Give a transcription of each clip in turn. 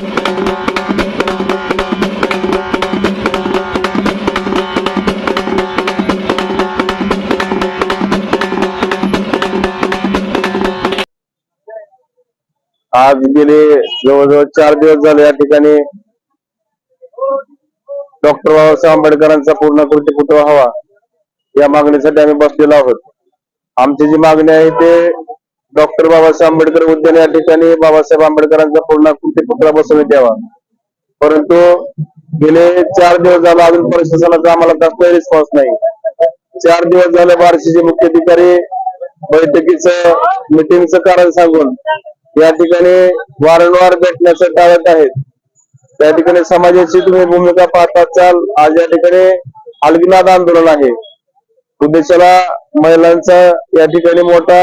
आज गेले जवळजवळ चार दिवस झाले या ठिकाणी. डॉक्टर बाबासाहेब आंबेडकरांचा पूर्ण कृती पुतळा हवा या मागणीसाठी आम्ही बसलेलो आहोत. आमची जी मागणी आहे ते डॉक्टर बाबासाहेब आंबेडकर उद्यान या ठिकाणी बाबासाहेब आंबेडकरांचा पूर्णकृती पुतळा बसवण्यात यावा. परंतु गेले चार दिवस झाला अजून प्रशासनाचा आम्हाला कसलाही रिस्पॉन्स नाही. चार दिवस झाले बार्शीचे मुख्याधिकारी बैठकीच मिटिंगचं कारण सांगून या ठिकाणी वारंवार भेटण्याचं टाळत आहेत. त्या ठिकाणी समाजाची तुम्ही भूमिका पाहता चाल आज या ठिकाणी अलगिनाद आंदोलन आहे. उद्देशाला महिलांचा या ठिकाणी मोठा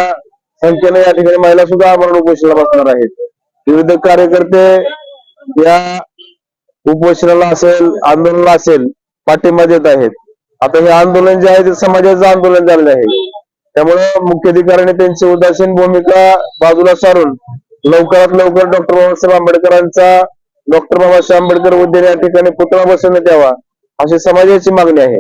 संख्येने या ठिकाणी महिला सुद्धा आमरण उपोषणाला बसणार आहेत. विविध कार्यकर्ते या उपोषणाला असेल आंदोलनाला असेल पाठिंबा देत आहेत. आता हे आंदोलन जे आहे ते समाजाचं आंदोलन झालेलं आहे. त्यामुळे मुख्याधिकाऱ्यांनी त्यांची उदासीन भूमिका बाजूला सारून लवकरात लवकर डॉक्टर बाबासाहेब आंबेडकरांचा डॉक्टर बाबासाहेब आंबेडकर उद्यान या ठिकाणी पुतळा बसवण्यात यावा अशी समाजाची मागणी आहे.